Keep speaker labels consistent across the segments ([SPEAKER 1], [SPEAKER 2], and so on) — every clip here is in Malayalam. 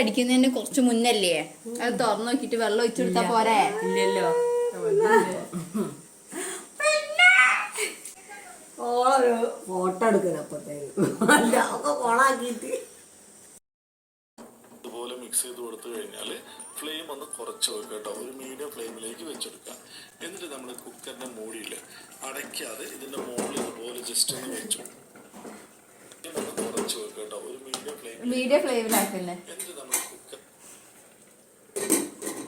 [SPEAKER 1] അടിക്കുന്നതിന് കുറച്ച് മുന്നല്ലേ? അത് തുറന്നു നോക്കിട്ട് വെള്ളം ഒഴിച്ചു കൊടുത്താ പോരെ?
[SPEAKER 2] ഇല്ലല്ലോ.
[SPEAKER 3] ഓളൊരു ഫോട്ടോ എടുക്കണം ഓണാക്കിയിട്ട്
[SPEAKER 4] ഇതുപോലെ മിക്സ് ചെയ്ത് കൊടുത്തു കഴിഞ്ഞാൽ ഫ്ലെയിം ഒന്ന് കുറച്ച് വെക്കുക കേട്ടോ. ഒരു മീഡിയം ഫ്ലെയിമിലേക്ക് വെച്ചെടുക്കുക എന്നിട്ട് നമ്മൾ കുക്കറിന്റെ മൂടിയിൽ അടയ്ക്കാതെ ഇതിന്റെ മുകളിൽ ഇതുപോലെ ജസ്റ്റ് ഒന്ന് വെച്ചു. ഫ്ലെയിം ഒന്ന് കുറച്ച് വെക്കുക കേട്ടോ. ഒരു മീഡിയം ഫ്ലെയിമിൽ
[SPEAKER 1] മീഡിയം ഫ്ലെയിമിലാക്കല്ലേ
[SPEAKER 4] എന്നിട്ട് നമ്മൾ കുക്കർ
[SPEAKER 1] വീഡിയോ ഫ്ലെയിമിലാക്കിയോ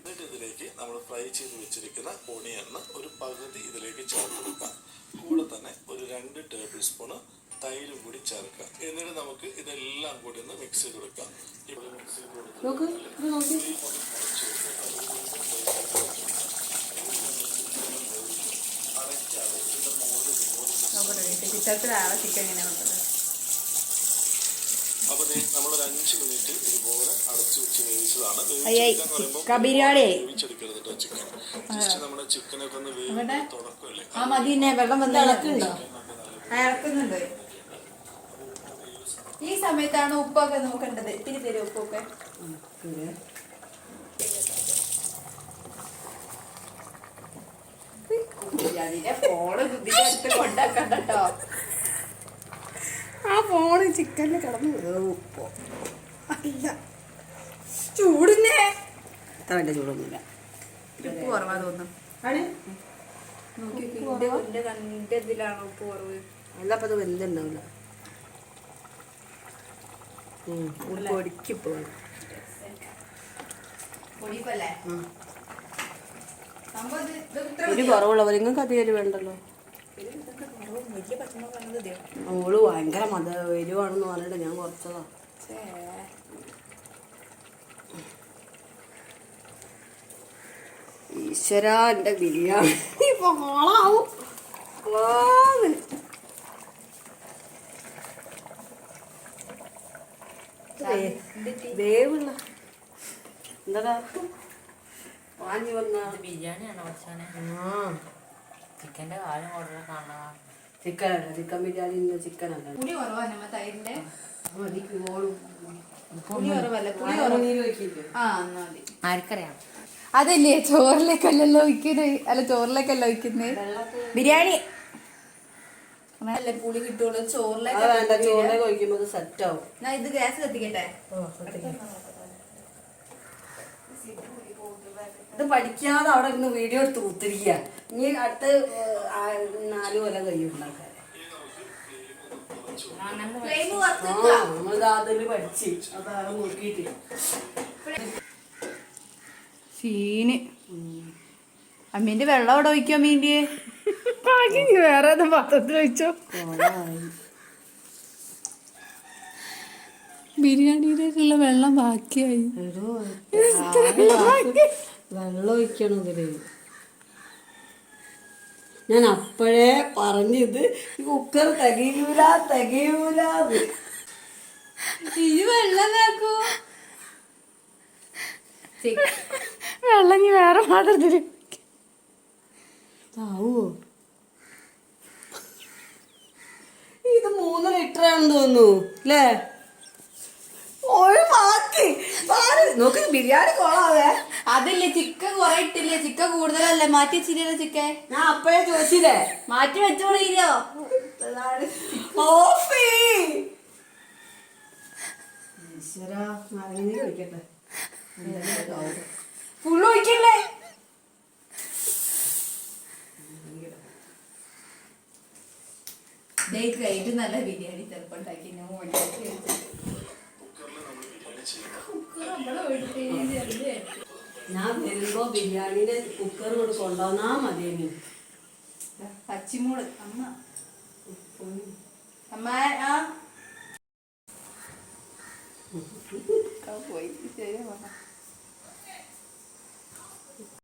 [SPEAKER 4] എന്നിട്ട് ഇതിലേക്ക് നമ്മൾ ഫ്രൈ ചെയ്ത് വെച്ചിരിക്കുന്ന ഒണിയണ്ണ ഒരു പകുതി ഇതിലേക്ക് ചേർത്ത് കൊടുക്കാം കൂടെ തന്നെ ഒരു രണ്ട് ടേബിൾ സ്പൂണ് തൈരും കൂടി ചേർക്കാം എന്നിട്ട് നമുക്ക് ഇതെല്ലാം കൂടി ഒന്ന് മിക്സ് ചെയ്ത് കൊടുക്കാം. ഇവിടെ മിക്സ് ചെയ്ത്
[SPEAKER 3] നോക്ക് നമ്മൾ ഒരു
[SPEAKER 1] നോക്കട്ടെ ചിത്രത്തിലാവാ ചിക്കൻ എങ്ങനെ നോക്കട്ടെ
[SPEAKER 4] അപ്പൊ ദേ നമ്മളൊരു അഞ്ച് അടച്ചു വെച്ച് വേവിച്ചതാണ്
[SPEAKER 1] ബിരിയാണി.
[SPEAKER 4] വേവിച്ചെടുക്കരുത് കേട്ടോ ചിക്കൻ. ജസ്റ്റ് നമ്മുടെ ചിക്കനൊക്കെ ഒന്ന് വേവിക്കുന്ന തുടക്കമല്ലേ
[SPEAKER 1] ആ മതി തന്നെ വെള്ളം വന്ന് ഇളക്കുന്നുണ്ട്? ഈ സമയത്താണ് ഉപ്പൊക്കെ നോക്കേണ്ടത്. ഇത്തിരി തരും ഉപ്പൊക്കെ. അതിന്റെ ഫോണ് കൊണ്ടാക്കണ്ട കേട്ടോ.
[SPEAKER 3] ആ ഫോണ് ചിക്കനിൽ കിടന്നു ഉപ്പോ. അല്ല. ചൂടിനെ അത്ര വലിയ ചൂടൊന്നുമില്ല.
[SPEAKER 1] ഉപ്പ് കുറവാ തോന്നുന്നു.
[SPEAKER 3] ആണ്?
[SPEAKER 1] ഇതിലാണ് ഉപ്പ് കുറവ്?
[SPEAKER 3] അല്ല? അപ്പം അത് വെന്തുണ്ടാവില്ല
[SPEAKER 1] ഉപ്പ്
[SPEAKER 3] ഒരു കുറവുള്ളവർ നിങ്ങൾക്ക് അധികം വേണ്ടല്ലോ. ഓൾ ഭയങ്കര മത എരിവാണെന്ന് പറഞ്ഞിട്ട് ഞാൻ കുറച്ചതാ.
[SPEAKER 1] ഛേ.
[SPEAKER 3] എന്റെ എന്റെ ബിരിയാണി. ഇപ്പൊ മോളാവും. വേവുള്ള വാങ്ങി വന്ന
[SPEAKER 2] ഇത് ബിരിയാണിയാണോ ഭക്ഷണേ
[SPEAKER 3] ആ.
[SPEAKER 2] ചിക്കന്റെ കാലും കൂടുതൽ കാണാം
[SPEAKER 3] ചിക്കൻ അല്ല ചിക്കൻ ബിരിയാണി ഇന്ന് ചിക്കൻ അല്ല
[SPEAKER 1] പുളി കുറവാ നമ്മ തൈരിന്റെ.
[SPEAKER 3] മതി മോളും.
[SPEAKER 1] പുളി കുറവല്ല? പുളി കുറവ്.
[SPEAKER 3] നീര് വെക്കില്ലേ
[SPEAKER 1] ആ എന്നാ മതി.
[SPEAKER 2] ആർക്കറിയാം.
[SPEAKER 1] അതല്ലേ? ചോറിലേക്കല്ലല്ലോ ഒഴിക്കുന്നത് അല്ല ചോറിലേക്കല്ല ഒഴിക്കുന്നത് ബിരിയാണി. അല്ലേ പുളി കിട്ടുള്ളൂ.
[SPEAKER 3] അത്
[SPEAKER 1] ചോറിലേക്ക്
[SPEAKER 3] വേണ്ട ചോറിലേക്ക് ഒഴിക്കുമ്പോൾ സെറ്റ് ആവും.
[SPEAKER 1] ഞാൻ ഇത് ഗ്യാസ് കത്തിക്കട്ടെ?
[SPEAKER 3] ഇത് പഠിക്കാതെ അവിടെ ഇരുന്ന് വീഡിയോ എടുത്ത് കുത്തിരിക്കുക ഇനി അടുത്ത നാല് കൊല്ലം കഴിയും ഉണ്ടാക്കാൻ നമ്മളിത് അതിൽ പഠിച്ച്. അതാണ് നോക്കിയിട്ട്
[SPEAKER 1] സീന് അമ്മീന്റെ വെള്ളം അവിടെ ഒഴിക്കോ അമ്മീന്റെ? ബാക്കി വേറെ പാത്രത്തിൽ ഒഴിച്ചോ? ബിരിയാണിയിലേക്കുള്ള വെള്ളം ബാക്കിയായി.
[SPEAKER 3] വെള്ളം ഒഴിക്കണം ഇതിൽ. ഞാൻ അപ്പോഴേ പറഞ്ഞത് കുക്കർ തികയൂല തികയൂല
[SPEAKER 1] ഇത് വെള്ളം വെള്ളം ഇനി വേറെ പാത്രത്തിൽ
[SPEAKER 3] ആവോ ഇത് മൂന്ന് ലിറ്റർ ആണെന്ന് തോന്നുന്നു അല്ലേ ഒഴിവാക്കി. നോക്ക് ബിരിയാണി കൊള്ളാവേ.
[SPEAKER 1] അതില്ലേ ചിക്കൻ കുറെ ഇട്ടില്ലേ? ചിക്കൻ കൂടുതലല്ലേ? മാറ്റി വെച്ചില്ലല്ലോ ചിക്കൻ?
[SPEAKER 3] ഞാൻ അപ്പഴേ ചോദിച്ചില്ലേ?
[SPEAKER 1] മാറ്റി വെച്ചോളില്ലോ
[SPEAKER 3] ഓഫി. ഈശ്വരാ
[SPEAKER 1] ഫുള്ള് ഒഴിക്കല്ലേ കഴിഞ്ഞിട്ട് നല്ല ബിരിയാണി ചിലപ്പോൾ ഉണ്ടാക്കി. ഞാൻ
[SPEAKER 3] വരുമ്പോ ബിരിയാണിന്റെ കുക്കർ കൊണ്ട് കൊണ്ടുവന്നാ മതി പച്ചിമൂട്.
[SPEAKER 1] പച്ചിമൂൾ അമ്മ അമ്മ ആ. പോയി. ശരി